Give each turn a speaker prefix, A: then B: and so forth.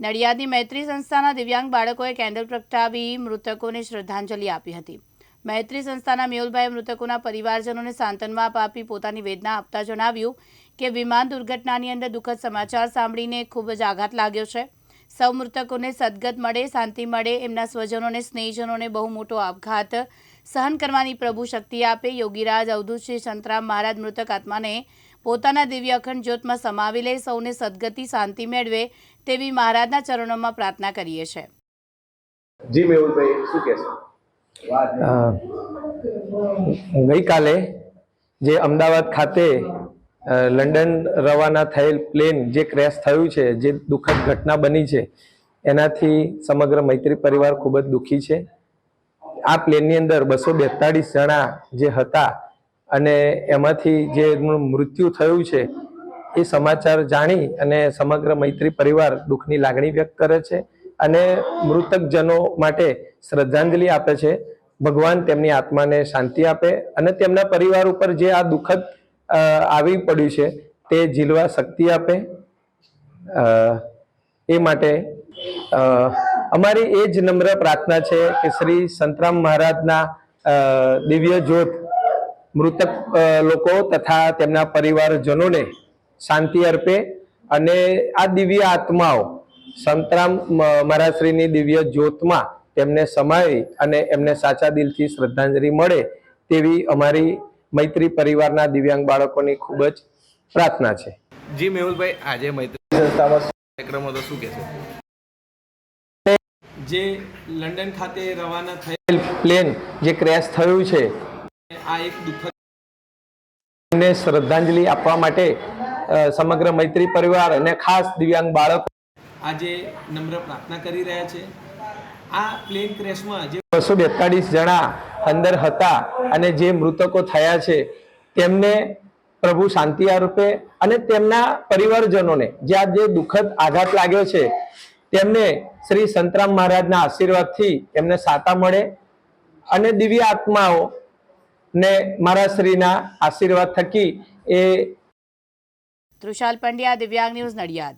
A: નડિયાદની મૈત્રી સંસ્થાના દિવ્યાંગ બાળકોએ કેન્ડલ પ્રગટાવી મૃતકોને શ્રદ્ધાંજલિ આપી હતી. મૈત્રી સંસ્થાના મેહુલભાઈ મૃતકોના પરિવારજનોને સાંત્વના આપી પોતાની વેદના આપતા જણાવ્યું કે વિમાન દુર્ઘટનાની અંદર દુઃખદ સમાચાર સાંભળીને ખૂબ જ આઘાત લાગ્યો છે. સૌ મૃતકોને સદગત મળે, શાંતિ મળે, એમના સ્વજનોને સ્નેહીજનોને બહુ મોટો આપઘાત સહન કરવાની પ્રભુ શક્તિ આપે. યોગીરાજ અવધૂત શ્રી સંતરામ મહારાજ મૃતક આત્માને પોતાના દિવ્ય અખંડ જ્યોતમાં સમાવી લે સૌને સદગતિ શાંતિ મેળવે તેવી મહારાજના ચરણોમાં પ્રાર્થના કરીએ છીએ.
B: જી મેહુલભાઈ શું કહેશો?
C: ગઈકાલે જે અમદાવાદ ખાતે લંડન રવાના થયેલ પ્લેન જે ક્રેશ થયું છે જે દુઃખદ ઘટના બની છે એનાથી સમગ્ર મૈત્રી પરિવાર ખૂબ જ દુઃખી છે. આ પ્લેનની અંદર બસો બેતાળીસ જણા જે હતા અને એમાંથી જે મૃત્યુ થયું છે, એ સમાચાર જાણી અને સમગ્ર મૈત્રી પરિવાર દુઃખની લાગણી વ્યક્ત કરે છે અને મૃતકજનો માટે શ્રદ્ધાંજલિ આપે છે. ભગવાન તેમની આત્માને શાંતિ આપે અને તેમના પરિવાર ઉપર જે આ દુઃખદ આવી પડ્યું છે, તે ઝીલવા શક્તિ આપે. એ માટે અમારી એ જ નમ્ર પ્રાર્થના છે કે શ્રી સંતરામ મહારાજના દિવ્ય જ્યોત મૃતક લોકો તથા તેમના પરિવારજનોને શાંતિ અર્પે અને આ દિવ્ય આત્માઓ સંતરામ મહારાજશ્રીની દિવ્ય જ્યોતમાં તેમને સમાવી અને એમને સાચા દિલથી શ્રદ્ધાંજલિ મળે તેવી અમારી મૈત્રી પરિવારના દિવ્યાંગ બાળકોની ખૂબ જ પ્રાર્થના છે.
B: જી મેહુલભાઈ આજે મૈત્રી સંસ્થામાં શું કાર્યક્રમ હતો શું કહેશો?
C: જે લંડન ખાતે રવાના થયેલ પ્લેન જે ક્રેશ થયું છે આ એક દુઃખદ ને શ્રદ્ધાંજલિ આપવા માટે સમગ્ર મૈત્રી પરિવાર અને ખાસ દિવ્યાંગ બાળકો આજે નમ્ર પ્રાર્થના કરી રહ્યા છે. આ પ્લેન ક્રેશમાં જે બસો બેતાળીસ જણા અંદર હતા અને જે મૃતકો થયા છે તેમને પ્રભુ શાંતિ આરોપે અને તેમના પરિવારજનોને જે આ જે દુઃખદ આઘાત લાગ્યો છે તેમને શ્રી સંતરામ મહારાજના આશીર્વાદથી એમને સાતા મળે અને દિવ્ય આત્માઓ ને મારા શ્રીના આશીર્વાદ થકી એ
A: તૃષાલ પંડ્યા દિવ્યાંગ ન્યૂઝ નડિયાદ.